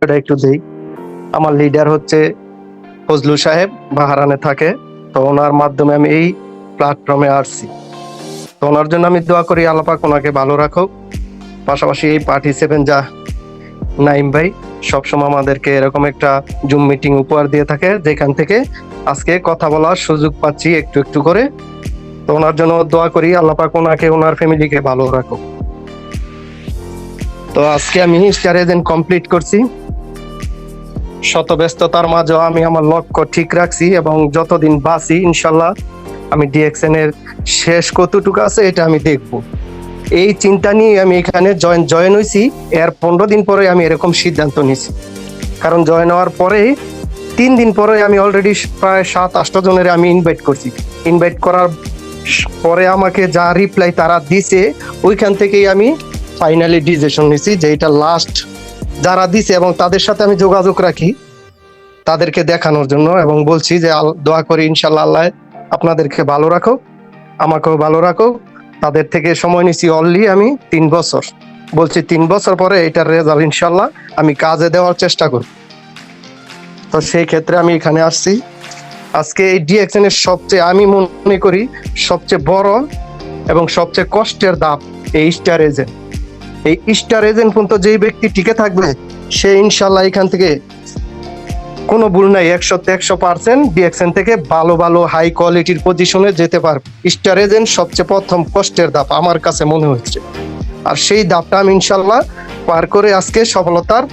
পরিচয়টা একটু দেই। আমার লিডার হচ্ছে ফজলু সাহেব, বাহারানে থাকে। তো ওনার মাধ্যমে আমি এই প্ল্যাটফর্মে আসছি। তো ওনার জন্য আমি দোয়া করি আল্লাপাক ওনাকে ভালো রাখুক। পাশাপাশি এই পার্টি সেভেন যা নাইম ভাই, সবসময় আমাদেরকে এরকম একটা জুম মিটিং উপহার দিয়ে থাকে, যেখান থেকে আজকে কথা বলার সুযোগ পাচ্ছি একটু একটু করে। তো ওনার জন্য দোয়া করি আল্লাপাক ওনাকে, ওনার ফ্যামিলিকে ভালো রাখুক। তো আজকে আমি স্টার এজেন্ট কমপ্লিট করছি। শত ব্যস্ততার মাঝেও আমি আমার লক্ষ্য ঠিক রাখছি এবং যতদিন বাঁচি, ইনশাল্লাহ, আমি ডিএক্সএন এর শেষ কতটুকু আছে এটা আমি দেখব। এই চিন্তা নিয়ে আমি এখানে জয়েন জয়েন হয়েছি এর পনেরো দিন পরে আমি এরকম সিদ্ধান্ত নিয়েছি কারণ জয়েন হওয়ার পরে তিন দিন পরে আমি অলরেডি প্রায় সাত, আটটা জনের আমি ইনভাইট করছি। ইনভাইট করার পরে আমাকে যা রিপ্লাই তারা দিছে, ওইখান থেকেই আমি ফাইনালি ডিসিশন নিয়েছি যে এটা লাস্ট যারা দিছে এবং তাদের সাথে আমি যোগাযোগ রাখি, তাদেরকে দেখানোর জন্য এবং বলছি যে দোয়া করি ইনশাল্লাহ আল্লাহ আপনাদেরকে ভালো রাখো আমাকেও ভালো রাখো তাদের থেকে সময় নিছি অনলি আমি তিন বছর। বলছি তিন বছর পরে এটার রেজাল্ট ইনশাল্লাহ আমি কাজে দেওয়ার চেষ্টা করব। তো সেই ক্ষেত্রে আমি এখানে আসছি। আজকে এই ডিএক্সএন এর সবচেয়ে আমি মনে করি সবচেয়ে বড় এবং সবচেয়ে কষ্টের দাপ এই স্টার এজেন্ট এই স্টার এজেন্ট পর্যন্ত যেই ব্যক্তি টিকে থাকবে, সে ইনশাল্লাহ এখান থেকে কোনো ভুল নাই, একশো একশো পার্সেন্ট ডিএক্সএন থেকে ভালো ভালো, হাই কোয়ালিটির পজিশনে যেতে পারবে। স্টার এজেন্ট সবচেয়ে প্রথম কষ্টের ধাপ আমার কাছে মনে হচ্ছে। আর সেই ধাপটা আমি ইনশাল্লাহ পার করে আজকে সফলতার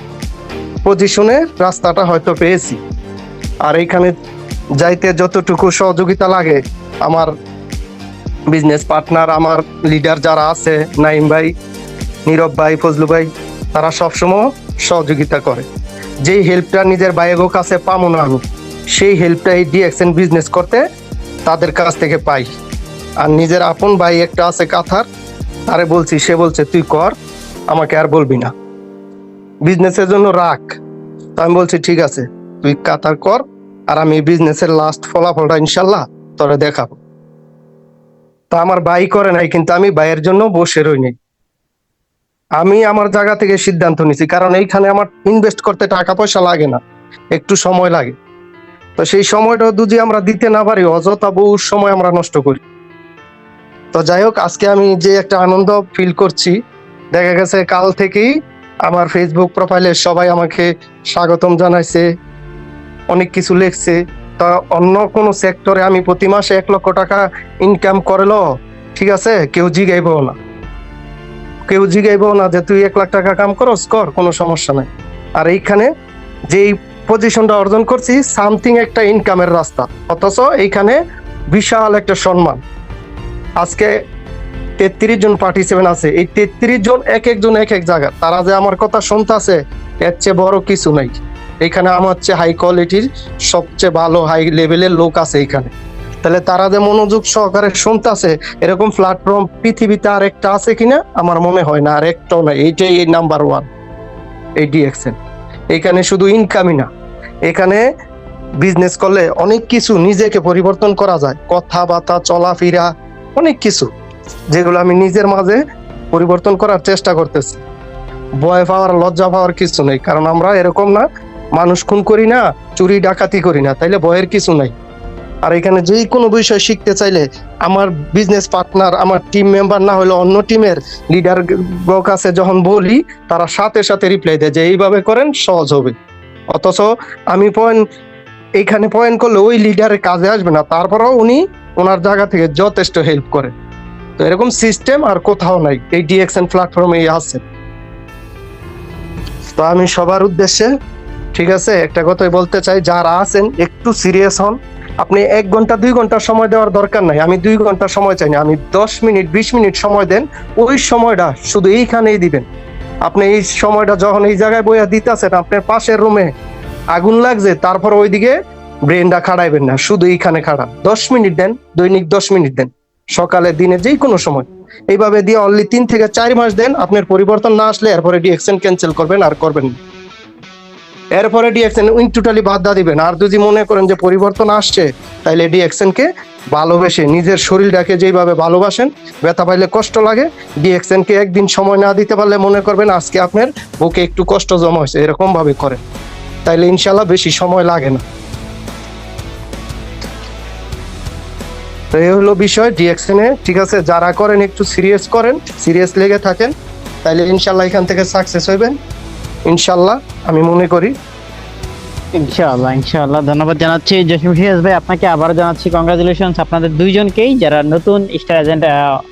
পজিশনে রাস্তাটা হয়তো পেয়েছি। আর এইখানে যাইতে যতটুকু সহযোগিতা লাগে, আমার বিজনেস পার্টনার আমার লিডার যারা আছে, নাইম ভাই নীরব ভাই, ফজলু ভাই, তারা সবসময় সহযোগিতা করে। যেই হেল্পটা নিজের ভাইয়ের কাছে পাবো না আমি, সেই হেল্পটা এই ডিএক্সএন বিজনেস করতে তাদের কাছ থেকে পাই। আর নিজের আপন ভাই একটা আছে কাথার, তারে বলছি, সে বলছে, তুই কর, আমাকে আর বলবি না। বিজনেসের জন্য রাখ। তো আমি বলছি, ঠিক আছে, তুই কাতার কর, আর আমি বিজনেসের লাস্ট ফলাফলটা ইনশাল্লাহ তোরে দেখাবো। তা আমার ভাই করে নাই, কিন্তু আমি ভাইয়ের জন্য বসে রইনি। আমি আমার জায়গা থেকে সিদ্ধান্ত নিছি, কারণ এইখানে আমার ইনভেস্ট করতে টাকা পয়সা লাগে না, একটু সময় লাগে। তো সেই সময়টা যদি আমরা দিতে না পারি, অযথা বহু সময় আমরা নষ্ট করি। তো যাই হোক, আজকে আমি যে একটা আনন্দ ফিল করছি, দেখা গেছে কাল থেকেই আমার ফেসবুক প্রোফাইলে সবাই আমাকে স্বাগতম জানাইছে, অনেক কিছু লিখছে। তা অন্য কোনো সেক্টরে আমি প্রতি মাসে এক লক্ষ টাকা ইনকাম করল ঠিক আছে, কেউ জিগাইবো না। কেউ জিগাইবো না যে তুই এক লাখ টাকা কাম করস, কর, কোনো সমস্যা নাই। আর এইখানে যেই পজিশনটা অর্জন করছি সামথিং একটা ইনকামের রাস্তা। অথচ এইখানে বিশাল একটা সম্মান। আজকে তেত্রিশ জন পার্টিসিপেন্ট আছে। এই তেত্রিশ জন এক একজন এক এক জায়গা তারা যে আমার কথা শুনতেছে, এর চেয়ে বড় কিছু নাই। এখানে আমার চেয়ে হাই কোয়ালিটির সবচেয়ে ভালো হাই লেভেলের লোক আছে এখানে তাহলে তারা যে মনোযোগ সহকারে শুনতেছে, এরকম প্ল্যাটফর্ম পৃথিবীতে আর একটা আছে কিনা আমার মনে হয় না আর একটাও নাই। এইটাই এই নাম্বার ওয়ান এই ডিএক্সএন এখানে শুধু ইনকামই না, এখানে বিজনেস করলে অনেক কিছু নিজেকে পরিবর্তন করা যায়। কথাবার্তা, চলাফেরা, অনেক কিছু, যেগুলো আমি নিজের মাঝে পরিবর্তন করার চেষ্টা করতেছি। ভয় পাওয়ার, লজ্জা পাওয়ার কিছু নেই, কারণ আমরা এরকম না, মানুষ খুন করি না, চুরি, ডাকাতি করি না, তাইলে ভয়ের কিছু নাই। আর এখানে যেই কোনো বিষয় শিখতে চাইলে আমার বিজনেস পার্টনার আমার টিম মেম্বার না হলে অন্য টিমের লিডার কাছে যখন বলি, তারা সাথে সাথে রিপ্লাই দেয় যে এইভাবে করেন, সহজ হবে। অথচ আমি পয়েন্ট এইখানে পয়েন্ট করলে ওই লিডারের কাজে আসবে না, তারপরেও উনি ওনার জায়গা থেকে যথেষ্ট হেল্প করে। তো এরকম সিস্টেম আর কোথাও নাই, এই ডিএক্সএন প্ল্যাটফর্মে আছে। তো আমি সবার উদ্দেশ্যে, ঠিক আছে, একটা কথাই বলতে চাই, যারা আছেন, একটু সিরিয়াস হন। আপনি এক ঘণ্টা, দুই ঘণ্টা সময় দেওয়ার দরকার নাই। আমি দুই ঘণ্টা সময় চাই না, আমি দশ মিনিট, বিশ মিনিট সময় দেন, ওই সময়টা শুধু এইখানেই দিবেন। আপনি এই সময়টা যখন এই জায়গায় বইয়া দিতেছেন, আপনার পাশের রুমে আগুন লাগছে, তারপর ওইদিকে ব্রেনটা খাড়াইবেন না, শুধু এইখানে খাড়ান। দশ মিনিট দেন, দৈনিক দশ মিনিট দেন, সকালে, দিনে যে কোনো সময়। এইভাবে দিয়ে অনলি তিন থেকে চার মাস দেন, আপনার পরিবর্তন না আসলে এরপরে ডিএক্সেন ক্যান্সেল করবেন আর করবেন না। এরপরে ডিএক্সএন উইন টোটালি বাদ দা দিবেন। আর যদি মনে করেন যে পরিবর্তন আসছে তাহলে ডিএক্সএন কে ভালোবেসে নিজের শরীরটাকে যেইভাবে ভালোবাসেন, ব্যথা পাইলে কষ্ট লাগে। ডিএক্সএন কে একদিন সময় না দিতে পারলে মনে করবেন আজকে আপনার বুকে একটু কষ্ট জমা হয়েছে এরকম ভাবে করেন। তাইলে ইনশাল্লাহ বেশি সময় লাগে না। তো এই হলো বিষয় ডিএক্সএন ঠিক আছে, যারা করেন একটু সিরিয়াস করেন সিরিয়াস লেগে থাকেন, তাইলে ইনশাল্লাহ এখান থেকে সাকসেস হইবেন। ইনশাল্লাহ, আমি মনে করি। ইনশাআল্লাহ ইনশাআল্লাহ। ধন্যবাদ জানাচ্ছি জসিম ফিয়াজ ভাই। আপনাকে আবারও জানাচ্ছি কংগ্রাচুলেশন আপনাদের দুইজনকেই, যারা নতুন স্টার এজেন্ট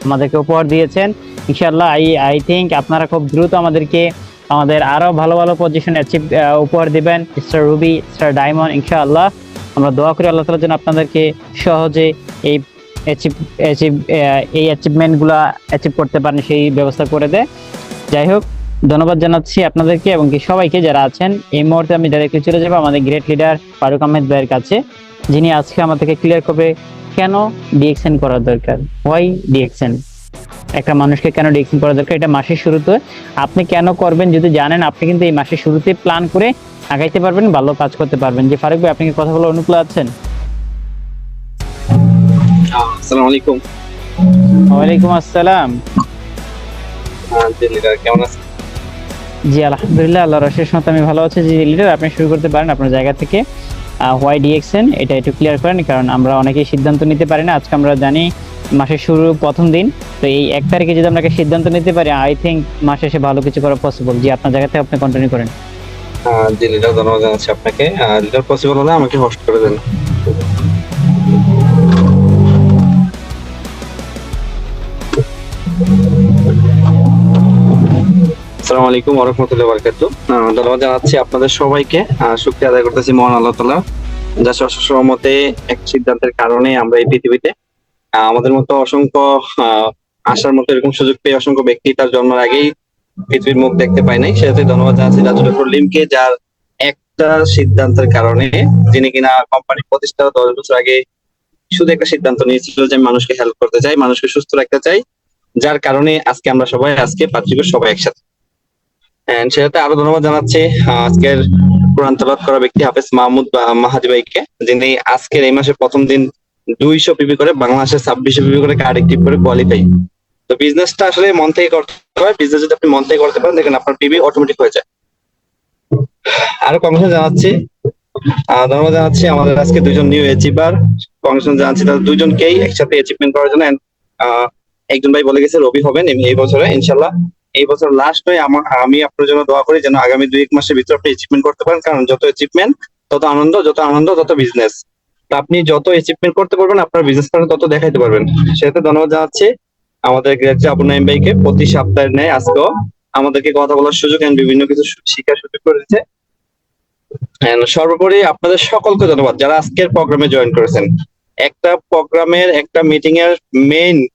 আমাদেরকে উপহার দিয়েছেন। ইনশাআল্লাহ আই আই থিঙ্ক আপনারা খুব দ্রুত আমাদেরকে, আমাদের আরও ভালো ভালো পজিশন অ্যাচিভ উপহার দিবেন। স্টার রুবি স্টার ডায়মন্ড ইনশাআল্লাহ। আমরা দোয়া করি আল্লাহ তালার জন্য আপনাদেরকে সহজে এই অ্যাচিভ অ্যাচিভ এই অ্যাচিভমেন্টগুলো অ্যাচিভ করতে পারেন, সেই ব্যবস্থা করে দেয়। যাই হোক ধন্যবাদ জানাচ্ছি আপনাদেরকে এবং কি সবাইকে যারা আছেন। এই মুহূর্তে আমি ডাইরেক্টলি চলে যাব আমাদের গ্রেট লিডার ফারুক আহমেদ ভাইয়ের কাছে যিনি আজকে আমাদেরকে ক্লিয়ার করবে কেন ডিএক্সএন করা দরকার। ওয়াই ডিএক্সএন একটা মানুষকে কেন ডিএক্সএন করা দরকার? এটা মাসের শুরুতে। আপনি কেন করবেন যদি জানেন আপনি কিন্তু এই মাসের শুরুতে প্ল্যান করে আগাইতে পারবেন ভালো কাজ করতে পারবেন। যে ফারুক ভাই আপনি কি কথা বলে অনুকূল আছেন? আসসালামু আলাইকুম। ওয়ালাইকুম আসসালাম। কেমন আছেন? জি, আলহামদুলিল্লাহ আল্লাহ রসের সাথে আমি ভালো আছি। জি, লিডার, আপনি শুরু করতে পারেন আপনার জায়গা থেকে। হোয়াই ডিএক্সএন এটা একটু ক্লিয়ার করেন, কারণ আমরা অনেকেই সিদ্ধান্ত নিতে পারি না। আজকে আমরা জানি মাসের শুরু প্রথম দিন। তো এই এক তারিখে যদি আমরা সিদ্ধান্ত নিতে পারি আই থিঙ্ক মাসে এসে ভালো কিছু করা পসিবল জি, আপনার জায়গা থেকে আপনি কন্টিনিউ করেন। জি, লিডার, ধন্যবাদ জানাচ্ছি আপনাকে। লিডার পসিবল হলে আমাকে হোস্ট করে দেন। আসসালামু আলাইকুম ওরহমতুল্লাহ বারকাত ধন্যবাদ জানাচ্ছি আপনাদের সবাইকে। শুকরিয়া আদায় করতেছি মহান আল্লাহ তালা যা সহমতে এক সিদ্ধান্তের কারণে আমরা এই পৃথিবীতে আমাদের মতো অসংখ্য আসার মতো এরকম সুযোগ পেয়ে অসংখ্য ব্যক্তি তার জন্মের আগেই পৃথিবীর মুখ দেখতে পায় নাই। সেটাতে ধন্যবাদ জানাচ্ছি রাজুল লিমকে যার একটা সিদ্ধান্তের কারণে যিনি কিনা কোম্পানি প্রতিষ্ঠা দশ বছর আগে শুধু একটা সিদ্ধান্ত নিয়েছিল যে মানুষকে হেল্প করতে চাই, মানুষকে সুস্থ রাখতে চাই। যার কারণে আজকে আমরা সবাই, আজকে পাত্রিক সবাই একসাথে। সেটাতে আরও ধন্যবাদ জানাচ্ছি আজকের কোরআন তেলাওয়াত করা ব্যক্তি হাফেজ মাহমুদ মাহাদি ভাইকে, যিনি আজকের এই মাসের প্রথম দিন দুইশো পিপি করে, বাংলাদেশের ছাব্বিশশো পিপি করে কার্ড একটিভ করে কোয়ালিফাই তো বিজনেসটা আসলে মন থেকে করতে হয় বিজনেস যদি আপনি মন থেকে করতে পারেন, দেখেন আপনার পিবি অটোমেটিক হয়ে যায়। আরও কংগ্রেস জানাচ্ছি ধন্যবাদ জানাচ্ছি আমাদের আজকে দুজন নিউ অ্যাচিভার কংগ্রেস জানাচ্ছি, তাদের দুজনকেই একসাথে অ্যাচিভমেন্ট করার জন্য। একজন ভাই বলে গেছে, রবি হবেন এই বছরে ইনশাল্লাহ এই বছর লাস্ট হয়ে আমার আমি আপনার জন্য দোয়া করি যেন আগামী দুই এক মাসের ভিতরে আপনি অ্যাচিভমেন্ট করতে পারেন। কারণ যত অ্যাচিভমেন্ট তত আনন্দ, যত আনন্দ, তত বিজনেস তো আপনি যত অ্যাচিভমেন্ট করতে পারবেন, আপনার বিজনেস প্ল্যান তত দেখাইতে পারবেন। সেটাতে ধন্যবাদ জানাচ্ছি আমাদের গ্রেপ্টে আবু নাইম ভাইকে। প্রতি সপ্তাহের ন্যায় আজকেও আমাদেরকে কথা বলার সুযোগ and বিভিন্ন কিছু শু- শিখার সুযোগ করে দিচ্ছে সর্বোপরি আপনাদের সকলকে ধন্যবাদ যারা আজকের প্রোগ্রামে জয়েন করেছেন। একটা প্রোগ্রামের একটা মিটিং এর মেইন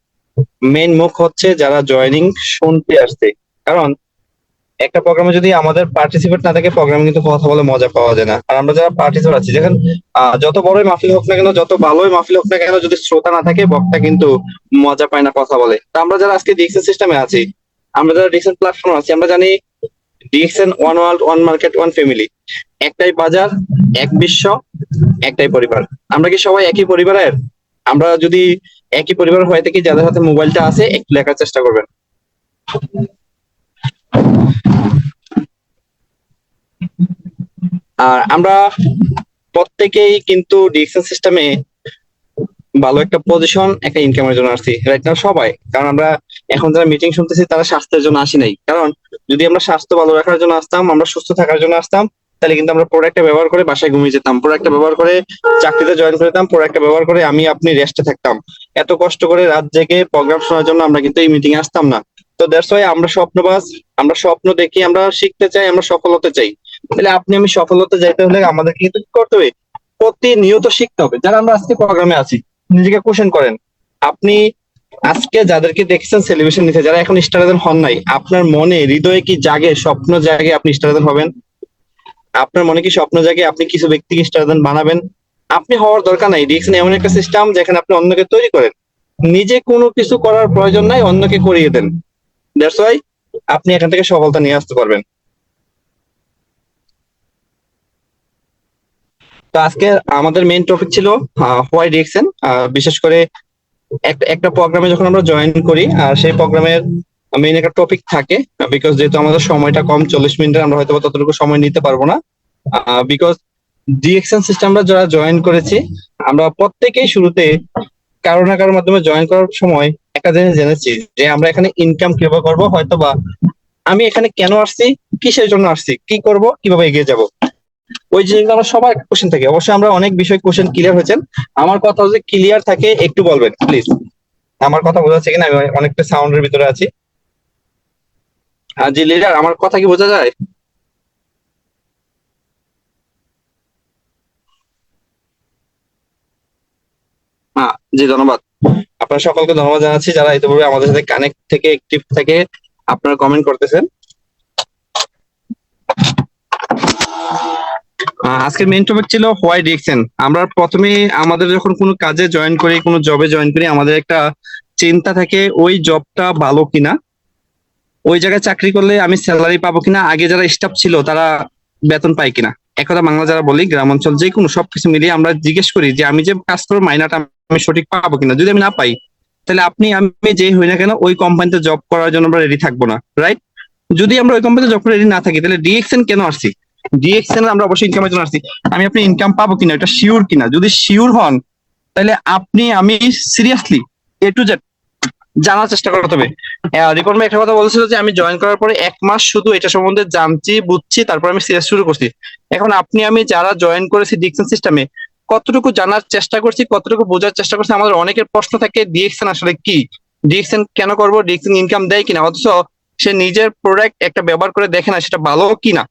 মেইন মুখ হচ্ছে যারা জয়েনিং শুনতে আসছে। কারণ একটা প্রোগ্রামে যদি আমাদের পার্টিসিপেট না থাকে প্রোগ্রামে কিন্তু কথা বলে মজা পাওয়া যায় না। আর আমরা যারা পার্টিসিপেট আছি, দেখেন যত বড়ই মাহফিল হোক না কেন, যত ভালোই মাহফিল হোক না কেন, যদি শ্রোতা না থাকে, বক্তা কিন্তু মজা পায় না কথা বলে। তা আমরা যারা আজকে ডিএক্সএন সিস্টেমে আছি, আমরা যারা ডিএক্সএন প্ল্যাটফর্ম আছি, আমরা জানি DXN one world one market one family একটাই বাজার, এক বিশ্ব, একটাই পরিবার। আমরা কি সবাই একই পরিবারের? আমরা যদি একই পরিবার হয়ে থাকি যাদের হাতে মোবাইলটা আছে, একটু লেখার চেষ্টা করবেন। আর আমরা প্রত্যেকেই কিন্তু ডিএক্সএন সিস্টেমে ভালো একটা পজিশন একটা ইনকামের জন্য আসছি রাইট নাও সবাই। কারণ আমরা এখন যারা মিটিং শুনতেছি, তারা স্বাস্থ্যের জন্য আসি নাই। কারণ যদি আমরা স্বাস্থ্য ভালো রাখার জন্য আসতাম, আমরা সুস্থ থাকার জন্য আসতাম তাহলে কিন্তু আমরা প্রোডাক্টটা ব্যবহার করে বাসায় ঘুমিয়ে যেতাম। প্রোডাক্টটা ব্যবহার করে চাকরিতে জয়েন করতাম প্রোডাক্টটা ব্যবহার করে আমি আপনি রেস্টে থাকতাম। এত কষ্ট করে রাত জেগে প্রোগ্রাম শোনার জন্য আমরা কিন্তু এই মিটিং আসতাম না। তো দ্যাটস ওয়াই আমরা স্বপ্নবাজ, আমরা স্বপ্ন দেখি, আমরা শিখতে চাই, আমরা সফল হতে চাই। তাহলে আপনি আমি সফল হতে যাইতে হলে আমাদেরকে কিন্তু কি করতে হবে? প্রতিনিয়ত শিখতে হবে। যারা আমরা আজকে প্রোগ্রামে আছি, নিজেকে কোশ্চেন করেন। আপনি আজকে যাদেরকে দেখছেন সেলিব্রেশন নিতে, যারা এখন স্টারাদান হন নাই, আপনার মনে, হৃদয়ে কি জাগে, স্বপ্ন জাগে আপনি স্টারাদান হবেন? আপনার মনে কি স্বপ্ন জাগে আপনি কিছু ব্যক্তিকে স্টারাদান বানাবেন? আপনি হওয়ার দরকার নাই। ডিএক্সএন এমন একটা সিস্টেম যেখানে আপনি অন্যকে তৈরি করেন। নিজে কোনো কিছু করার প্রয়োজন নাই, অন্যকে করিয়ে দেন। দ্যাটস ওয়াই আপনি এখান থেকে সফলতা নিয়ে আসতে পারবেন। তো আজকে আমাদের মেইন টপিক ছিল হোয়াই ডিএক্সএন বিশেষ করে একটা প্রোগ্রামে যখন আমরা জয়েন করি আর সেই প্রোগ্রামের মেইন একটা টপিক থাকে বিকজ যেহেতু আমাদের সময়টা কম, চল্লিশ মিনিটের, আমরা হয়তো ততটুকু সময় নিতে পারব না। বিকজ ডিএক্সএন সিস্টেমটা যারা জয়েন করেছি, আমরা প্রত্যেকেই শুরুতে কারও না কারোর মাধ্যমে জয়েন করার সময় একটা জিনিস জেনেছি, যে আমরা এখানে ইনকাম কীভাবে করব হয়তো বা আমি এখানে কেন আসছি, কিসের জন্য আসছি, কি করব, কীভাবে এগিয়ে যাব। ওই জিনিসগুলো আমরা সবার কোশ্চেন থাকে। অবশ্যই আমরা অনেক বিষয় কোশ্চেন ক্লিয়ার হয়েছেন। আমার কথা যদি ক্লিয়ার থাকে, একটু বলবেন প্লিজ আমার কথা বোঝা যাচ্ছে কিনা, আমি অনেকটা সাউন্ডের ভিতরে আছি। জি, লিডার, আমার কথা কি বোঝা যায়? হ্যাঁ জি, ধন্যবাদ। আপনার সকলকে ধন্যবাদ জানাচ্ছি যারা ইতিপূর্বে আমাদের সাথে কানেক্ট থেকে অ্যাক্টিভ থেকে আপনারা কমেন্ট করতেছেন। আজকের মেইন টপিক ছিল হোয়াই ডিএক্সএন আমরা প্রথমে আমাদের যখন কোনো কাজে জয়েন করি, কোনো জবে জয়েন করি, আমাদের একটা চিন্তা থাকে, ওই জবটা ভালো কিনা। ওই জায়গায় চাকরি করলে আমি স্যালারি পাবো কিনা, আগে যারা স্টাফ ছিল তারা বেতন পায় কিনা? একথা বাংলা যারা বলি গ্রাম অঞ্চল যে কোনো সবকিছু মিলিয়ে আমরা জিজ্ঞেস করি যে আমি যে কাজ করব মাইনাটা আমি সঠিক পাবো কিনা? যদি আমি না পাই, তাহলে আপনি, আমি যে হই না কেন, ওই কোম্পানিতে জব করার জন্য আমরা রেডি থাকব না রাইট যদি আমরা ওই কোম্পানিতে জব করে রেডি না থাকি, তাহলে ডিএক্সএন কেন আসছি? ডিএক্সএন আমরা অবশ্যই ইনকামের জন্য আসছি। আমি আপনি ইনকাম পাবো কিনা, এটা শিওর কিনা? যদি শিওর হন, তাহলে আপনি, আমি সিরিয়াসলি এ টু জেড জানার চেষ্টা করতে হবে রিপন ভাই একটা কথা বলেছিল যে আমি জয়েন করার পরে এক মাস শুধু এটা সম্বন্ধে জানছি, বুঝছি, তারপর আমি সিরিয়াস শুরু করছি। এখন আপনি, আমি যারা জয়েন করেছি ডিকশন সিস্টেমে কতটুকু জানার চেষ্টা করছি, কতটুকু বোঝার চেষ্টা করছি, আমাদের অনেকের প্রশ্ন থাকে ডিএক্সএন আসলে কি? ডিএক্সএন কেন করব? ডিএক্সএন ইনকাম দেয় কিনা? অথচ সে নিজের প্রোডাক্ট একটা ব্যবহার করে দেখে না, সেটা ভালো কিনা?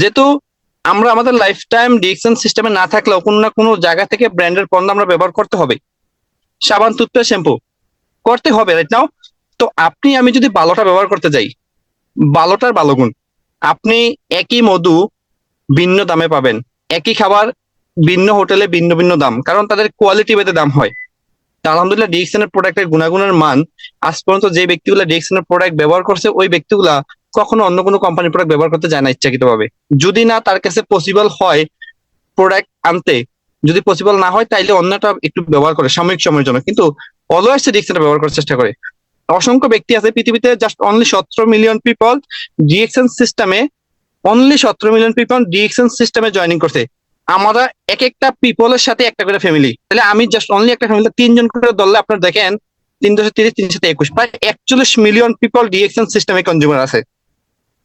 যেহেতু আমরা আমাদের লাইফ টাইম ডিএক্সএন সিস্টেমে না থাকলেও কোনো না কোনো জায়গা থেকে ব্র্যান্ডের পণ্য আমরা ব্যবহার করতে হবে। সাবান টুথপেস্ট শ্যাম্পু করতে হবে রাইট নাও তো আপনি, আমি যদি বালোটা ব্যবহার করতে যাই, বালোটার ভালো গুণ আপনি একই মধু ভিন্ন দামে পাবেন। একই খাবার, ভিন্ন হোটেলে ভিন্ন ভিন্ন দাম, কারণ তাদের কোয়ালিটি ভেদে দাম হয়। তা আলহামদুলিল্লাহ ডিএক্সএন এর প্রোডাক্টের গুণাগুণের মান, আজ পর্যন্ত যে ব্যক্তিগুলো ডিএক্সএনের প্রোডাক্ট ব্যবহার করছে, ওই ব্যক্তিগুলা কখনো অন্য কোনো কোম্পানির প্রোডাক্ট ব্যবহার করতে যায় না ইচ্ছাকৃত ভাবে যদি না তার কাছে পসিবল হয় প্রোডাক্ট আনতে যদি পসিবল না হয়, তাইলে অন্যটা একটু ব্যবহার করে, সাময়িক সময়ের জন্য। কিন্তু অলওয়েজ ডিএক্সএন ব্যবহার করার চেষ্টা করে। অসংখ্য ব্যক্তি আছে পৃথিবীতে জাস্ট অনলি সতেরো মিলিয়ন পিপল ডিএক্সএন সিস্টেমে অনলি সতেরো মিলিয়ন পিপল ডিএক্সএন সিস্টেমে জয়েনিং করছে। আমরা এক একটা পিপলের সাথে একটা করে ফ্যামিলি তাহলে আমি জাস্ট অনলি একটা ফ্যামিলি তিনজন করে ধরলে আপনার দেখেন তিন দশে তিরিশ তিন সাথে একুশ, প্রায় একচল্লিশ মিলিয়ন পিপল ডিএক্সএন সিস্টেমে কনজিউমার আছে।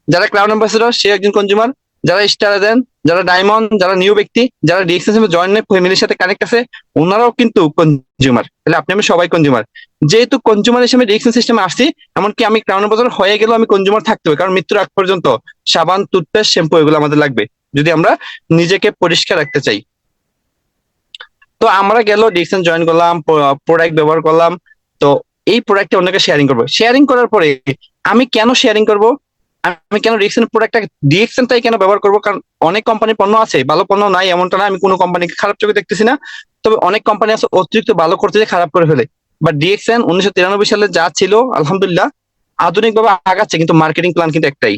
যারা ক্লাউড অ্যাম্বাসেডর সে একজন কনজিউমার যারা স্টার দেন যারা ডায়মন্ড যারা নিউ ব্যক্তি, যারা ডিএক্সএন সিস্টেমে জয়েন ফ্যামিলির সাথে কানেক্ট আছে, ওনারাও কিন্তু কনজিউমার তাহলে আপনি আমি সবাই কনজিউমার যেহেতু কনজিউমার হিসেবে ডিএক্সএন সিস্টেমে আসছি, এমনকি আমি ক্রাউন বাজার হয়ে গেলেও আমি কনজিউমার থাকতে হবে, কারণ মৃত্যুর আগ পর্যন্ত সাবান টুথপেস্ট শ্যাম্পু এগুলো আমাদের লাগবে, যদি আমরা নিজেকে পরিষ্কার রাখতে চাই। তো আমরা গেল ডিএক্সএন জয়েন করলাম প্রোডাক্ট ব্যবহার করলাম, তো এই প্রোডাক্টটা অন্যকে শেয়ারিং করব। শেয়ারিং করার পরে আমি কেন শেয়ারিং করব? আমি কেন ডিএক্সএন প্রোডাক্টটা ডিএক্সএনটাই কেন ব্যবহার করব? কারণ অনেক কোম্পানির পণ্য আছে, ভালো পণ্য নাই এমনটা না, আমি কোনো কোম্পানিকে খারাপ চোখে দেখতেছি না। তবে অনেক কোম্পানি আছে অতিরিক্ত ভালো করতে খারাপ করে ফেলে। বা ডিএক্সএন উনিশশো তিরানব্বই সালে যা ছিল, আলহামদুলিল্লাহ আধুনিক ভাবে আগাচ্ছে, কিন্তু মার্কেটিং প্ল্যান কিন্তু একটাই।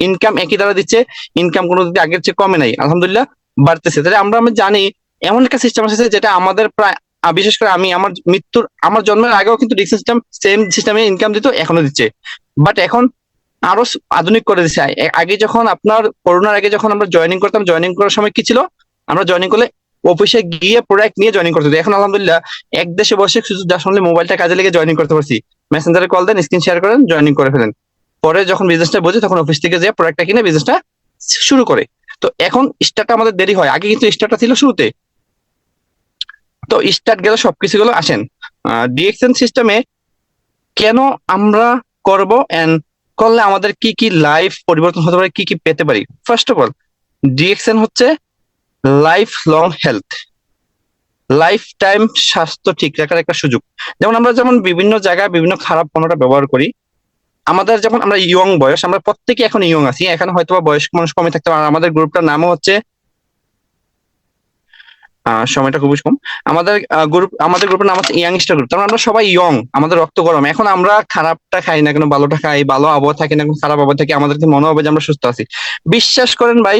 ইনকাম একই দ্বারা দিচ্ছে ইনকাম কোনো আগের চেয়ে কমে নাই, আলহামদুলিল্লাহ, বাড়তেছে। তাহলে আমরা আমরা জানি, এমন একটা সিস্টেম আছে যেটা আমাদের প্রায় বিশেষ করে আমি আমার মৃত্যুর, আমার জন্মের আগেও কিন্তু ডিএক্সএন সিস্টেম সেম সিস্টেমে ইনকাম দিত, এখনও দিচ্ছে। বাট এখন আরও আধুনিক করে দিচ্ছে আ- আগে যখন আপনার করোনার আগে যখন আমরা জয়েনিং করতাম জয়েনিং করার সময় কি ছিল? আমরা জয়েনিং করলে অফিসে গিয়ে প্রোডাক্ট নিয়ে জয়েনিং করতে। এখন আলহামদুলিল্লাহ এক দেশে বসে শুধু জাস্ট অনলি মোবাইলটা কাজে লেগে জয়েনিং করতে পারছি। মেসেঞ্জারে কল দেন স্ক্রিন শেয়ার করেন জয়েনিং করে ফেলেন। পরে যখন বিজনেসটা বোঝে, তখন অফিস থেকে যেয়ে প্রোডাক্টটা কিনে বিজনেসটা শুরু করে। তো এখন স্টার্টটা আমাদের দেরি হয়। আগে কিন্তু স্টার্টটা ছিল শুরুতে। তো স্টার্ট গেলে সবকিছু গুলো আসেন ডিএক্সএন সিস্টেমে কেন আমরা করব এন্ড করলে আমাদের কি কি লাইফ পরিবর্তন হতে পারে, কি কি পেতে পারি? ফার্স্ট অফ অল ডিএক্সএন হচ্ছে life long health life time স্বাস্থ্য ঠিক রাখার একটা সুযোগ। যেমন আমরা যেমন বিভিন্ন জায়গায় বিভিন্ন খারাপ পণ্যটা ব্যবহার করি, আমাদের যেমন আমরা ইয়ং বয়স, আমরা প্রত্যেকে এখন ইয়ং আছি, এখানে হয়তো বয়স্ক মানুষ কমে থাকতে পারে আমাদের গ্রুপটার নামও হচ্ছে সময়টা খুবই কম। আমাদের গ্রুপ আমাদের গ্রুপের নাম হচ্ছে ইয়াংস্টার গ্রুপ তার আমরা সবাই ইয়ং আমাদের রক্ত গরম। এখন আমরা খারাপটা খাই না কেন, ভালোটা খাই, ভালো আবহাওয়া থাকি না কেন, খারাপ আবহাওয়া থাকি, আমাদের কি মনে হবে যে আমরা সুস্থ আছি। বিশ্বাস করেন ভাই,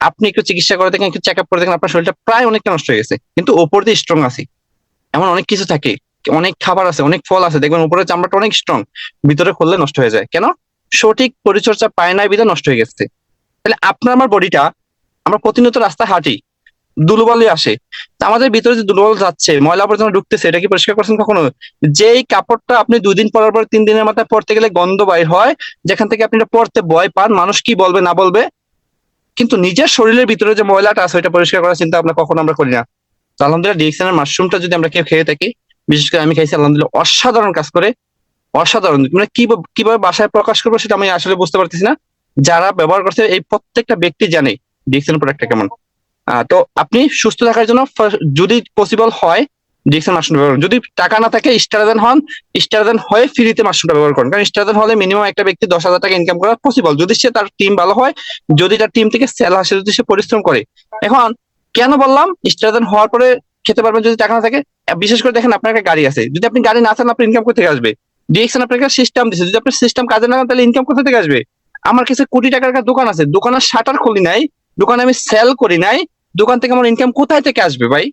আপনি একটু চিকিৎসা করে দেখেন, একটু চেক আপ করে দেখেন, আপনার শরীরটা প্রায় অনেকটা নষ্ট হয়ে গেছে। কিন্তু ওপর দিয়ে স্ট্রং আছে। এমন অনেক কিছু থাকে, অনেক খাবার আছে, অনেক ফল আছে, দেখবেন উপরের চামড়াটা অনেক স্ট্রং ভিতরে খুললে নষ্ট হয়ে যায়। কেন? সঠিক পরিচর্যা পায় না বিধা নষ্ট হয়ে গেছে। তাহলে আপনার, আমার বডিটা আমরা প্রতিনিয়ত রাস্তা হাঁটি দুর্বলই আসে। আমাদের ভিতরে যে দুর্বল যাচ্ছে, ময়লা আবর্জনা ঢুকতেছে, এটা কি পরিষ্কার করছেন কখনো? যেই কাপড়টা আপনি দুই দিন পরার পর, তিন দিনের মাথায় পরতে গেলে গন্ধ বাইর হয়, যেখান থেকে আপনি এটা পরতে ভয় পান, মানুষ কি বলবে, না বলবে? কিন্তু নিজের শরীরের ভিতরে যে ময়লাটা আছে, ওইটা পরিষ্কার করার চিন্তা আমরা কখনো আমরা করি না। আলহামদুলিল্লাহ ডিএক্সএনের মাশরুমটা যদি আমরা কেউ খেয়ে থাকি, বিশেষ করে আমি খাইছি আলহামদুলিল্লাহ, অসাধারণ কাজ করে, অসাধারণ। মানে কি কীভাবে বাসায় প্রকাশ করব সেটা আমি আসলে বুঝতে পারতেছি না। যারা ব্যবহার করছে, এই প্রত্যেকটা ব্যক্তি জানে ডিএক্সএন প্রোডাক্টটা কেমন। তো আপনি সুস্থ থাকার জন্য যদি পসিবল হয় ডিএক্সএন মাশরুম ব্যবহার করুন। যদি টাকা না থাকে স্টারদেন হন স্টারদেন হয়ে ফ্রিতে মাশরুমটা ব্যবহার করুন। কারণ স্টারদেন হলে মিনিমাম একটা ব্যক্তি দশ হাজার টাকা ইনকাম করা পসিবল যদি সে তার টিম ভালো হয়, যদি তার টিম থেকে সেল আসে, যদি সে পরিশ্রম করে। এখন কেন বললাম স্টারদেন হওয়ার পরে খেতে পারবেন যদি টাকা না থাকে? বিশেষ করে দেখেন আপনার একটা গাড়ি আছে। যদি আপনি গাড়ি না চান, আপনার ইনকাম কোথা থেকে আসবে? ডিএক্সএন আপনাকে সিস্টেম দিচ্ছে যদি আপনার সিস্টেম কাজে না তাহলে ইনকাম কোথা থেকে আসবে? আমার কাছে কোটি টাকার একটা দোকান আছে। দোকানের শাটার খুলি নাই। দোকানে আমি সেল করি নাই। দোকান থেকে আমার ইনকাম কোথায় থেকে আসবে ভাই?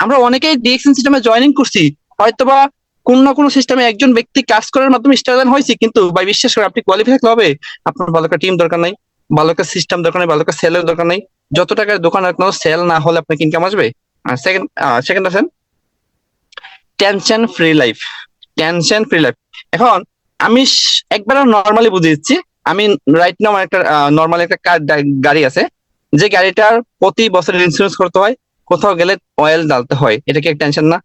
আমরা অনেকেই ডিএক্সএন সিস্টেমে জয়েনিং করছি। হয়তোবা কোন না কোনো সিস্টেমে একজন ব্যক্তি কাজ করার মাধ্যমে স্টারদান হয়েছে, কিন্তু ভাই বিশ্বাস করে আপনি কোয়ালিফাই থাকলে হবে। আপনার ভালো একটা টিম দরকার নাই, ভালো একটা সিস্টেম দরকার নেই, ভালো একটা সেলের দরকার নেই। যত টাকার দোকান আর সেল না হলে আপনার ইনকাম আসবে? আর সেকেন্ড সেকেন্ড আছেন tension free life tension free life এখন আমি একবার নর্মালি বুঝিয়ে দিচ্ছি। আমি রাইট নাও আমার একটা নর্মাল একটা গাড়ি আছে। যে গাড়িটার প্রতি বছর ইন্স্যুরেন্স করতে হয়, কোথাও গেলে অয়েল ডালতে হয়। এটা কি টেনশন না?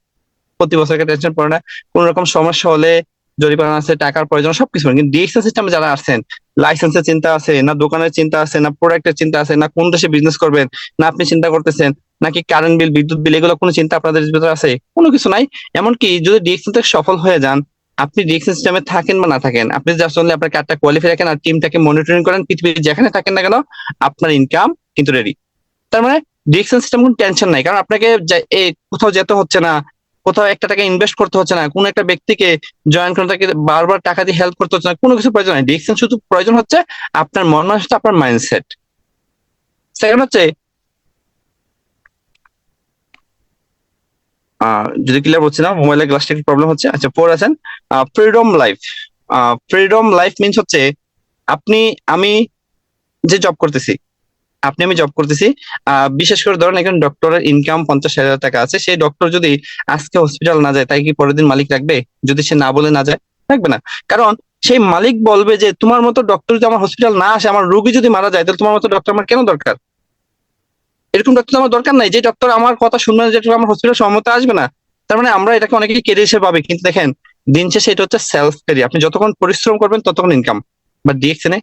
প্রতি বছর টেনশন পড়ে না। কোন রকম সমস্যা হলে জরিমানা আছে, টাকার প্রয়োজন, সবকিছু কিন্তু ডিএক্সএল সিস্টেমে যারা আসছেন লাইসেন্সের চিন্তা আছে, না দোকানের চিন্তা আছে, না প্রোডাক্টের চিন্তা আছে, না কোন দেশে বিজনেস করবেন, না আপনি চিন্তা করতেছেন নাকি কারেন্ট বিল বিদ্যুৎ বিল এগুলো কোনো চিন্তা আপনাদের ভিতরে আছে? কোনো কিছু নাই। এমনকি যদি ডিএক্সএল সফল হয়ে যান আপনি ডিএক্সএল সিস্টেমে থাকেন বা না থাকেন, আপনি জাস্ট অনলি আপনার কার্ডটা কোয়ালিফাই রাখেন আর টিমটাকে মনিটরিং করেন পৃথিবীর যেখানে থাকেন না কেন, আপনার ইনকাম কিন্তু রেডি তার মানে ডিএক্সএল সিস্টেম কোনো টেনশন নাই, কারণ আপনাকে কোথাও যেতে হচ্ছে না, কোথাও একটা টাকা ইনভেস্ট করতে হচ্ছে না, কোনো একটা ব্যক্তিকে জয়েন করে তাকে বারবার টাকা দিয়ে হেল্প করতে হচ্ছে না, কোনো কিছু প্রয়োজন নাই। ডিএক্সএল শুধু প্রয়োজন হচ্ছে আপনার মন মানসিকতা, আপনার মাইন্ডসেট সেকেন্ড হচ্ছে যদি ক্লিয়ার হচ্ছে না মোবাইলের গ্লাসটা একটু প্রবলেম হচ্ছে। আচ্ছা ফোর আছেন? Freedom life freedom life means হচ্ছে, আপনি, আমি যে জব করতেছি, আপনি আমি জব করতেছি বিশেষ করে ধরেন একজন ডক্টরের ইনকাম পঞ্চাশ হাজার টাকা আছে, সেই ডক্টর যদি আজকে হসপিটাল না যায়, তাই কি পরের দিন মালিক রাখবে? যদি সে না বলে না যায়, রাখবে না। কারণ, সেই মালিক বলবে যে, তোমার মতো ডক্টর যদি আমার হসপিটাল না আসে, আমার রোগী যদি মারা যায়, তাহলে তোমার মতো ডক্টর আমার কেন দরকার? এরকম ডক্টর আমার দরকার নাই। যে ডক্টর আমার কথা শুনবে না, যে আমার হসপিটাল সম্মত আসবে না, তার মানে আমরা এটাকে অনেকেই কেরিয়ার হিসেবে ভাবি কিন্তু দেখেন, দিন শেষে এটা হচ্ছে সেলফ ক্যারিয়ার আপনি যতক্ষণ পরিশ্রম করবেন, ততক্ষণ ইনকাম বা ডিএক্সএনে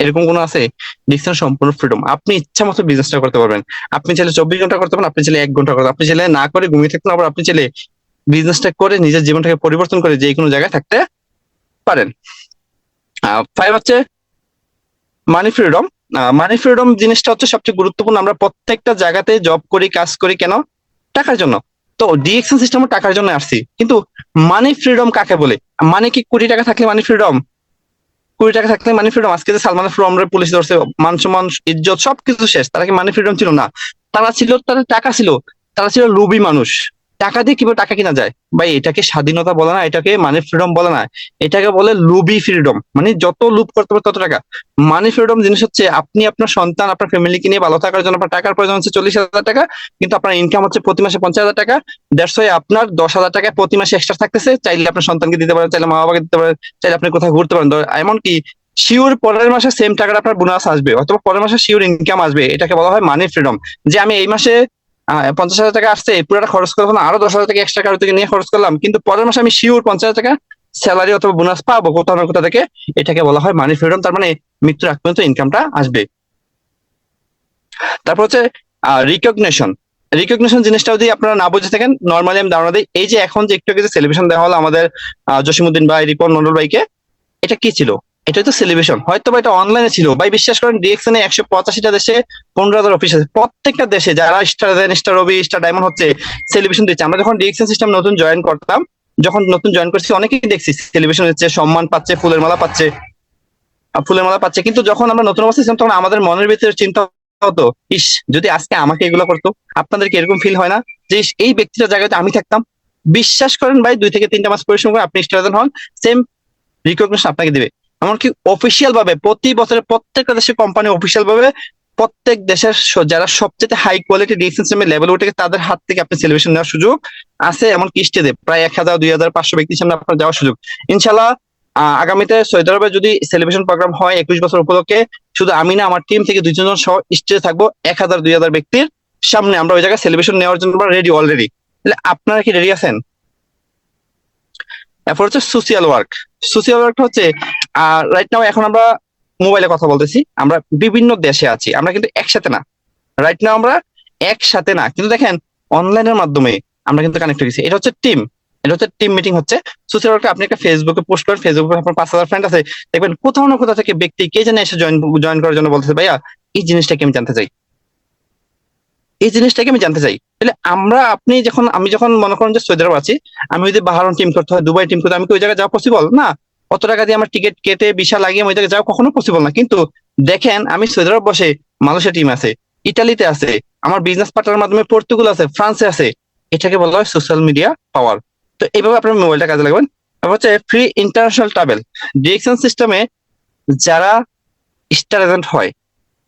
এরকম কোনো আছে? ডিএক্সএন সম্পূর্ণ ফ্রিডম আপনি ইচ্ছা মতো বিজনেসটা করতে পারবেন। আপনি চাইলে চব্বিশ ঘণ্টা করতে পারেন, আপনি চাইলে এক ঘণ্টা করতে আপনি চাইলে না করে ঘুমিয়ে থাকতে আবার আপনি চাইলে বিজনেসটা করে নিজের জীবনটাকে পরিবর্তন করে যে কোনো জায়গায় থাকতে পারেন। ফাইভ হচ্ছে মানি ফ্রিডম মানি ফ্রিডম জিনিসটা হচ্ছে সবচেয়ে গুরুত্বপূর্ণ। আমরা প্রত্যেকটা জায়গাতে জব করি, কাজ করি কেন? টাকার জন্য। তো ডিএক্সএন সিস্টেমও টাকার জন্য আসছি। কিন্তু মানি ফ্রিডম কাকে বলে? মানে কি কোটি টাকা থাকলে মানি ফ্রিডম কোটি টাকা থাকলে মানি ফ্রিডম আজকে যে সালমান ফ্রমরে পুলিশ ধরছে, মান সম্মান, ইজ্জত, সবকিছু শেষ। তারা কি মানি ফ্রিডম ছিল? না। তারা ছিল, তাদের টাকা ছিল। তারা ছিল লুবি মানুষ। টাকা দিয়ে কীভাবে টাকা কিনা যায়? ভাই, এটাকে স্বাধীনতা বলে না, এটাকে মানি ফ্রিডম বলে না। এটাকে বলে লুবি ফ্রিডম মানে যত লুপ করতে পারে তত টাকা। মানি ফ্রিডম জিনিস হচ্ছে, আপনি আপনার সন্তান, আপনার ফ্যামিলিকে নিয়ে ভালো থাকার জন্য, আপনার টাকার প্রয়োজন হচ্ছে চল্লিশ হাজার টাকা, কিন্তু আপনার ইনকাম হচ্ছে প্রতি মাসে পঞ্চাশ হাজার টাকা। ওয়াই আপনার দশ হাজার টাকা প্রতি মাসে এক্সট্রা থাকতেছে। চাইলে আপনার সন্তানকে দিতে পারেন, চাইলে মা বাবাকে দিতে পারেন, চাইলে আপনি কোথাও ঘুরতে পারেন। এমনকি শিওর পরের মাসে সেম টাকাটা আপনার বোনাস আসবে, অথবা পরের মাসে শিওর ইনকাম আসবে। এটাকে বলা হয় মানি ফ্রিডম যে আমি এই মাসে পঞ্চাশ হাজার টাকা আসছে পুরোটা খরচ করব না আরও দশ হাজার টাকা এক্সট্রা কারও থেকে নিয়ে খরচ করলাম। কিন্তু পরের মাসে আমি শিওর পঞ্চাশ হাজার টাকা স্যালারি অথবা বোনাস পাবো, কোথাও না থেকে। এটাকে বলা হয় মানি ফ্রিডম তার মানে মৃত্যুর আগ পর্যন্ত ইনকামটা আসবে। তারপর হচ্ছে রিকগনিশন রিকগনিশন জিনিসটা যদি আপনারা না বুঝে থাকেন নর্মালি আমি ধারণা দিই, এই যে এখন যে একটু আগে যে সেলিব্রেশন দেওয়া হলো আমাদের জসিমুদ্দিন ভাই, রিপন মন্ডল ভাইকে, এটা কি ছিল? এটা তো সেলিব্রেশন হয়তো বা এটা অনলাইনে ছিল। ভাই, বিশ্বাস করেন ডিএক্সএন এ একশো পঁচাশিটা দেশে পনেরো হাজার অফিস আছে। প্রত্যেকটা দেশে যারা স্টার দেন স্টার রবি স্টার ডায়মন্ড হচ্ছে সেলিব্রেশন দিচ্ছে। আমরা যখন ডিএক্সএন সিস্টেম নতুন জয়েন করতাম, যখন নতুন জয়েন করছি, অনেকেই দেখছি সেলিব্রেশন হচ্ছে, সম্মান পাচ্ছে, ফুলের মালা পাচ্ছে। ফুলের মালা পাচ্ছে। কিন্তু যখন আমরা নতুন অবস্থা ছিলাম তখন আমাদের মনের ভিতরে চিন্তা হতো, ইস, যদি আজকে আমাকে এগুলো করতো, আপনাদেরকে এরকম ফিল হয় না? যে এই ব্যক্তিটার জায়গাতে আমি থাকতাম। বিশ্বাস করেন ভাই, দুই থেকে তিনটা মাস পরিশ্রম করে আপনি স্টার হন সেম রিকগনিশন আপনাকে দিবে। এমনকি অফিসিয়াল ভাবে প্রতি বছরে প্রত্যেকটা দেশের কোম্পানি অফিসিয়াল ভাবে প্রত্যেক দেশের যারা সবচেয়ে হাই কোয়ালিটি ডিফেন্স লেভেল উঠে তাদের হাত থেকে আপনি সেলিব্রেশন নেওয়ার সুযোগ আছে, এমনকি স্টেজে প্রায় এক হাজার, দুই হাজার, পাঁচশো ব্যক্তির সামনে আপনার যাওয়ার সুযোগ। ইনশাল্লাহ আগামীতে সৌদি আরবে যদি সেলিব্রেশন প্রোগ্রাম হয় একুশ বছর উপলক্ষে, শুধু আমি না, আমার টিম থেকে দুইজন সহ স্টেজে থাকব, এক হাজার, দুই হাজার ব্যক্তির সামনে আমরা ওই জায়গায় সেলিব্রেশন নেওয়ার জন্য রেডি অলরেডি তাহলে আপনারা কি রেডি আছেন? এরপর হচ্ছে সোশিয়াল ওয়ার্ক সোশিয়াল ওয়ার্কটা হচ্ছে রাইট নাও এখন আমরা মোবাইলে কথা বলতেছি। আমরা বিভিন্ন দেশে আছি, আমরা কিন্তু একসাথে না। রাইট নাও আমরা একসাথে না। কিন্তু দেখেন অনলাইনের মাধ্যমে আমরা কিন্তু কানেক্ট হয়েছি এটা হচ্ছে টিম এটা হচ্ছে টিম মিটিং হচ্ছে। সোশিয়াল ওয়ার্কে আপনি একটা ফেসবুকে পোস্ট করেন। ফেসবুকে আপনার পাঁচ হাজার ফ্রেন্ড আছে। দেখবেন কোথাও না কোথাও থেকে ব্যক্তি কে জানে এসে জয়েন জয়েন করার জন্য বলতেছে, ভাইয়া, এই জিনিসটাকে আমি জানতে চাই। এই জিনিসটাকে আমি জানতে চাই। তাহলে আমরা আপনি যখন, আমি যখন মনে করেন যে সৌদি আরব আছি, আমি যদি বাহারন টিম করতে হয়, দুবাই টিম করতে আমি কি ওই জায়গায় যাওয়া পসিবল না। অত টাকা দিয়ে আমার টিকিট কেটে বিশা লাগিয়ে জায়গায় যাওয়া কখনো পসিবল না। কিন্তু দেখেন, আমি সৌদি আরব বসে মালয়েশিয়া টিম আছে ইটালিতে আছে, আমার বিজনেস পার্টনার মাধ্যমে পর্তুগাল আছে, ফ্রান্সে আছে, এটাকে বলা হয় সোশ্যাল মিডিয়া পাওয়ার তো এইভাবে আপনার মোবাইলটা কাজে লাগবেন। তারপর হচ্ছে ফ্রি ইন্টারন্যাশনাল ট্রাভেল ডিরেকশন সিস্টেমে যারা স্টার এজেন্ট হয়,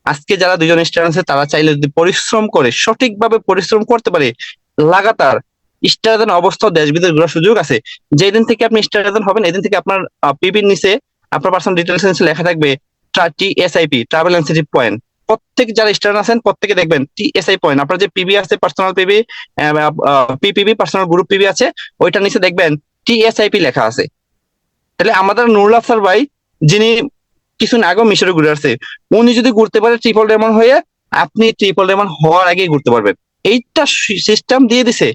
আজকে যারা দুজন স্টার আছে, তারা চাইলে যদি পরিশ্রম করে, সঠিকভাবে পরিশ্রম করতে পারে, লাগাতার স্টার এজেন্ট অবস্থা দেশ বিদেশ ঘোরার সুযোগ আছে। যেদিন থেকে আপনি স্টার এজেন্ট হবেন, এদিন থেকে আপনার পিপির নিচে আপনার পার্সোনাল ডিটেলস নিচে লেখা থাকবে টিএসআইপি ট্রাভেল ইনসেন্টিভ পয়েন্ট প্রত্যেক যারা স্টার আছেন, প্রত্যেকে দেখবেন টিএসআই পয়েন্ট আপনার যে পিবি আছে personal PB PPB personal group PB আছে ওইটার নিচে দেখবেন টিএসআইপি লেখা আছে। তাহলে আমাদের নুরুল আফসার ভাই, যিনি কিছুদিন আগেও মিশরে ঘুরে আসছে, উনি যদি ঘুরতে পারে ট্রিপল ডেমন হয়ে, আপনি ট্রিপল ডেমন হওয়ার আগেই ঘুরতে পারবেন। এইটা সিস্টেম দিয়ে দিছে।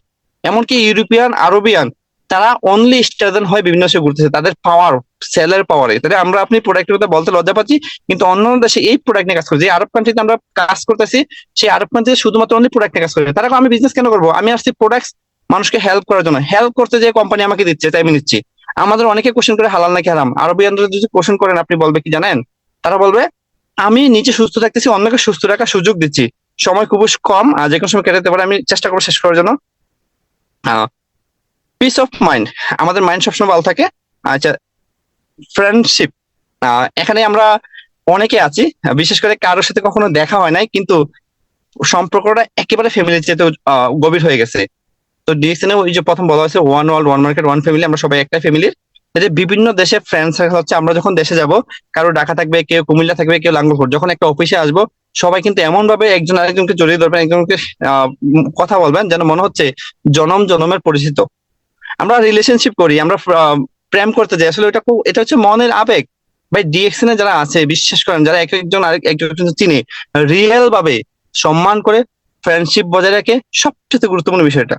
এমনকি ইউরোপিয়ান, আরবিয়ান, তারা অনলি স্টারদেন হয় বিভিন্ন দেশে ঘুরতেছে। তাদের পাওয়ার সেলের পাওয়ারে তাহলে আমরা আপনি প্রোডাক্টের কথা বলতে লজ্জা পাচ্ছি, কিন্তু অন্য দেশে এই প্রোডাক্ট নিয়ে কাজ করছে যে আরব কান্ট্রিতে আমরা কাজ করতেছি, সেই আরব কান্ট্রিতে শুধুমাত্র অনলি প্রোডাক্ট নিয়ে কাজ করে। তারা আমি বিজনেস কেন করব? আমি আসছি প্রোডাক্ট মানুষকে হেল্প করার জন্য। হেল্প করতে যে কোম্পানি আমাকে দিচ্ছে, তাই আমি নিচ্ছি। আমাদের অনেকে কোশ্চেন করে, হালাল নাকি হারাম? আরবিয়ানরা যদি কোশ্চেন করেন আপনি বলবে কি জানেন? তারা বলবে, আমি নিজে সুস্থ থাকতেছি, অন্যকে সুস্থ রাখার সুযোগ দিচ্ছি। সময় খুব কম, আর যে কোনো সময় কেটে পারে, আমি চেষ্টা করব শেষ করার জন্য। পিস অফ মাইন্ড আমাদের মাইন্ড সবসময় ভালো থাকে। আচ্ছা ফ্রেন্ডশিপ এখানে আমরা অনেকে আছি, বিশেষ করে কারোর সাথে কখনো দেখা হয় নাই, কিন্তু সম্পর্কটা একেবারে ফ্যামিলির চেয়ে গভীর হয়ে গেছে। তো ডিএসএন ওই যে প্রথম বলা হয়েছে one world one market one family আমরা সবাই একটা ফ্যামিলির যে বিভিন্ন দেশে ফ্রেন্ডস হচ্ছে, আমরা যখন দেশে যাব, কারও ঢাকা থাকবে, কেউ কুমিল্লা থাকবে, কেউ লাঙ্গলকোট, যখন একটা অফিসে আসব সবাই কিন্তু এমন ভাবে একজন আরেকজনকে জড়িয়ে ধরবেন, একজনকে কথা বলবেন যেন মনে হচ্ছে জনম জনমের পরিচিত। আমরা রিলেশনশিপ করি, আমরা প্রেম করতে যাই। আসলে এটা খুব, এটা হচ্ছে মনের আবেগ। ভাই ডিএক্সএন যারা আছে, বিশ্বাস করেন, যারা এক একজন আরেক একজন চিনে রিয়েল ভাবে সম্মান করে ফ্রেন্ডশিপ বজায় রাখে সবচেয়ে গুরুত্বপূর্ণ বিষয়টা।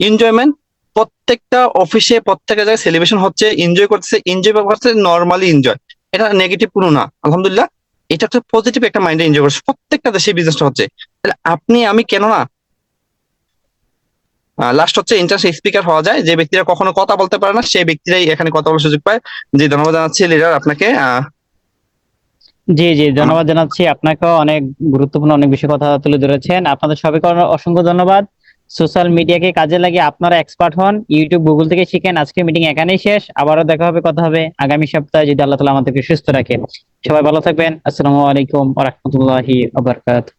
এনজয়মেন্ট প্রত্যেকটা অফিসে প্রত্যেকটা জায়গায় সেলিব্রেশন হচ্ছে এনজয় করতেছে এনজয় করতে নর্মালি এনজয় এটা নেগেটিভ কোনো না। আলহামদুলিল্লাহ এটা একটা পজিটিভ একটা মাইন্ডে এনজয় করছে প্রত্যেকটা দেশে বিজনেসটা হচ্ছে। তাহলে আপনি, আমি কেন না? লাস্ট হচ্ছে ইন্টারন্যাশনাল স্পিকার হওয়া যায়। যে ব্যক্তিরা কখনো কথা বলতে পারে না, সেই ব্যক্তিরাই এখানে কথা বলার সুযোগ পায়। যে ধন্যবাদ জানাচ্ছি লিডার আপনাকে। জি জি, ধন্যবাদ জানাচ্ছি। আপনাকেও অনেক গুরুত্বপূর্ণ অনেক বিষয় কথা তুলে ধরেছেন। আপনাদের সবাইকে অসংখ্য ধন্যবাদ। সোশ্যাল মিডিয়াকে কাজে লাগিয়ে আপনারা এক্সপার্ট হন ইউটিউব গুগল থেকে শিখেন। আজকে মিটিং এখানেই শেষ। আবারও দেখা হবে, কথা হবে আগামী সপ্তাহে। যদি আল্লাহ তালা আমাদেরকে সুস্থ রাখেন সবাই ভালো থাকবেন। আসসালামু আলাইকুম ওয়া রাহমাতুল্লাহি ওয়া বারাকাতুহু।